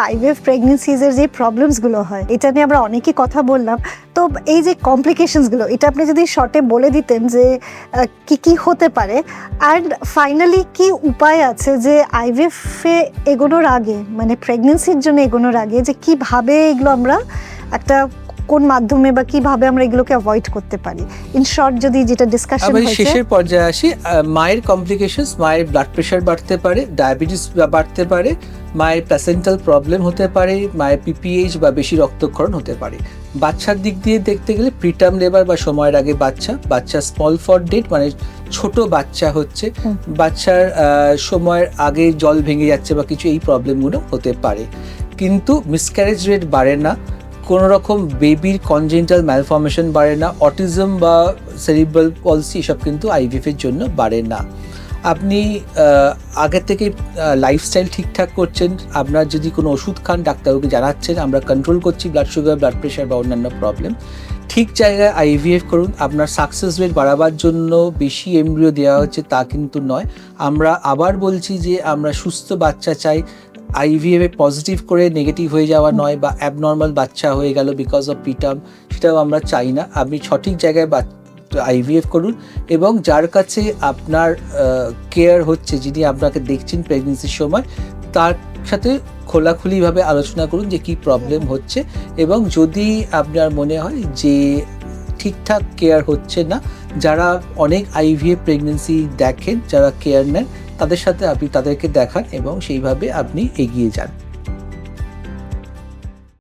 IVF প্রেগনেন্সিজের যে প্রবলেমসগুলো হয়, এটা নিয়ে আমরা অনেকই কথা বললাম। তো এই যে কমপ্লিকেশনসগুলো এটা আপনি যদি শর্টে বলে দিতেন যে কি কি হতে পারে? অ্যান্ড ফাইনালি কি উপায় আছে যে আইভিএফে এগোনোর আগে মানে প্রেগনেন্সির জন্য এগোনোর আগে, যে কীভাবে এগুলো আমরা একটা কোন মাধ্যমে বা কীভাবে আমরা এগুলোকে অ্যাভয়েড করতে পারি? ইন শর্ট যদি যেটা ডিসকাশন হয়েছে শেষের পর্যায়ে আসি মায়ের কমপ্লিকেশনস মায়ের ব্লাড প্রেশার বাড়তে পারে ডায়াবেটিস বাড়তে পারে মায়ের প্লাসেন্টাল প্রবলেম হতে পারে মায়ের পিপিএইচ বা বেশি রক্তক্ষরণ হতে পারে। বাচ্চার দিক দিয়ে দেখতে গেলে প্রিটার্ম লেবার বা সময়ের আগে বাচ্চা বাচ্চা স্মল ফর ডেট মানে ছোট বাচ্চা হচ্ছে বাচ্চার সময়ের আগে জল ভেঙে যাচ্ছে বা কিছু এই প্রবলেমগুলো হতে পারে। কিন্তু মিসক্যারেজ রেট বাড়ে না কোনো রকম বেবির কনজেন্টাল ম্যালফর্মেশন বাড়ে না অটিজম বা সেরিব্রাল পলসি এসব কিন্তু আইভিএফ এর জন্য বাড়ে না। আপনি আগের থেকে লাইফস্টাইল ঠিকঠাক করছেন, আপনার যদি কোনো ওষুধ খান, ডাক্তারবাবুকে জানাচ্ছেন, আমরা কন্ট্রোল করছি ব্লাড সুগার ব্লাড প্রেশার বা অন্যান্য প্রবলেম ঠিক জায়গায় আইভিএফ করুন। আপনার সাকসেস রেট বাড়াবার জন্য বেশি এমব্রিও দেওয়া হচ্ছে তা কিন্তু নয়। আমরা আবার বলছি যে আমরা সুস্থ বাচ্চা চাই আইভিএফ পজিটিভ করে নেগেটিভ হয়ে যাওয়া নয় বা অ্যাবনর্মাল বাচ্চা হয়ে গেল বিকজ অফ পিটাম সেটাও আমরা চাই না। আপনি সঠিক জায়গায় আইভিএফ করুন এবং যার কাছে আপনার কেয়ার হচ্ছে, যিনি আপনাকে দেখছেন প্রেগনেন্সির সময়, তার সাথে খোলাখুলিভাবে আলোচনা করুন যে কি প্রবলেম হচ্ছে এবং যদি আপনার মনে হয় যে ঠিকঠাক কেয়ার হচ্ছে না, যারা অনেক আইভিএফ প্রেগনেন্সি দেখেন, যারা কেয়ার নেন তাদের সাথে আপনি তাদেরকে দেখান এবং সেইভাবে আপনি এগিয়ে যান।